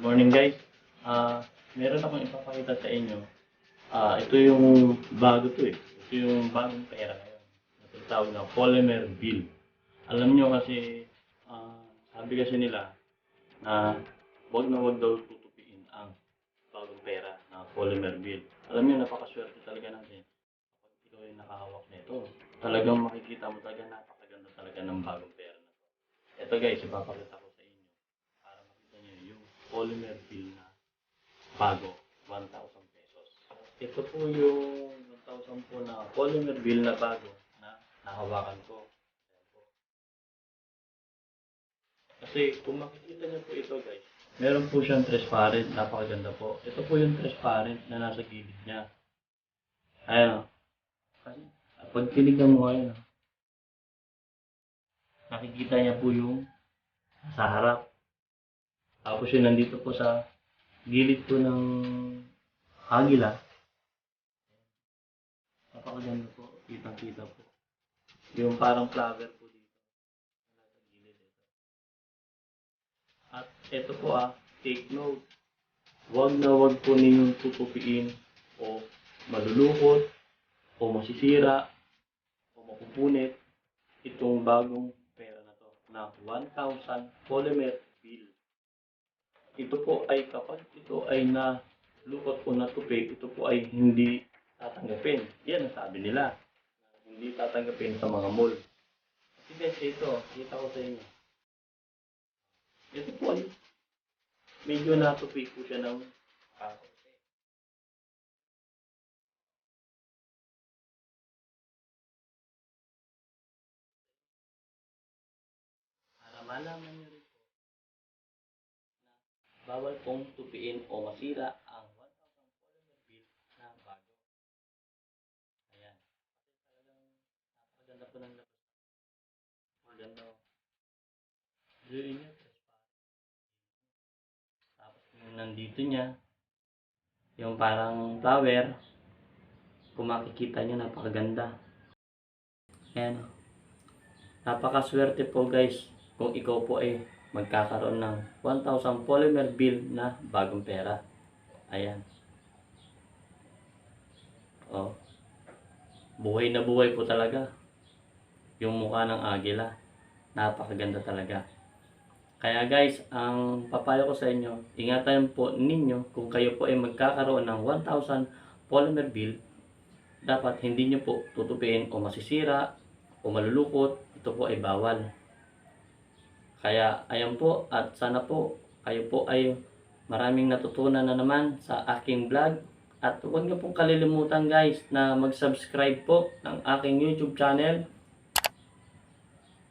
Morning guys. Ah, meron akong ipapakita sa inyo. Ah, ito yung bago to eh. Ito yung bagong pera ngayon. Ito tawag na polymer bill. Alam nyo kasi, ah, sabi kasi nila na wag na wag daw tutupiin ang bagong pera na polymer bill. Alam nyo, napakaswerte talaga natin kapag ikaw ay nakahawak nito. Talagang makikita mo talaga napakaganda talaga ng bagong pera na to. Ito guys, ipapakita ko sa inyo para makita nyo yung polymer bill na bago, 1,000 pesos. Ito po yung 1,000 po na polymer bill na bago na nahawakan ko. Ayan. Kasi kung makikita nyo po ito guys, meron po siyang transparent, napakaganda po. Ito po yung transparent na nasa gilid niya. Ayan o. Kasi pag tinignan mo ngayon, oh, nakikita niya po yung sa harap. Tapos yun, nandito po sa gilid po ng agila. Napakaganda po. Kitang-kita po. Yung parang flower po dito. Nasa gilid ito. At ito po ah, take note. Huwag na huwag po ninyong tutupiin o malulukot o masisira o mapupunit itong bagong pera na to na 1,000 polymer. Ito po ay kapag ito ay na lukot o natupi, ito po ay hindi tatanggapin. Yan ang sabi nila. Hindi tatanggapin sa mga mall. Kasi guys, ito, kita ko sa inyo. Ito po ay medyo natupi po siya ng kaso. Para malaman bawal pong tupiin o masira ang 1,000 polymer bill na bago. Ayan. Kasi talagang napakaganda po ng labas. Maganda. Yun niya, Tapos yung nandito niya, yung parang flower, kung makikita niyo, napakaganda. Ayan. Napakaswerte po guys kung ikaw po ay magkakaroon ng 1,000 polymer bill na bagong pera. Ayan. Oh. Buhay na buhay po talaga. Yung mukha ng agila. Napakaganda talaga. Kaya guys, ang papayo ko sa inyo, ingatan po ninyo kung kayo po ay magkakaroon ng 1,000 polymer bill, dapat hindi nyo po tutupiin o masisira o malulukot, ito po ay bawal. Kaya ayan po at sana po kayo po ay maraming natutunan na naman sa aking vlog. At huwag niyo pong kalilimutan guys na mag-subscribe po ng aking YouTube channel.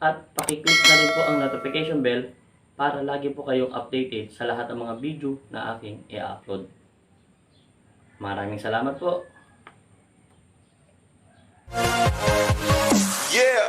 At pakiclick na rin po ang notification bell para lagi po kayong updated sa lahat ng mga video na aking i-upload. Maraming salamat po. Yeah.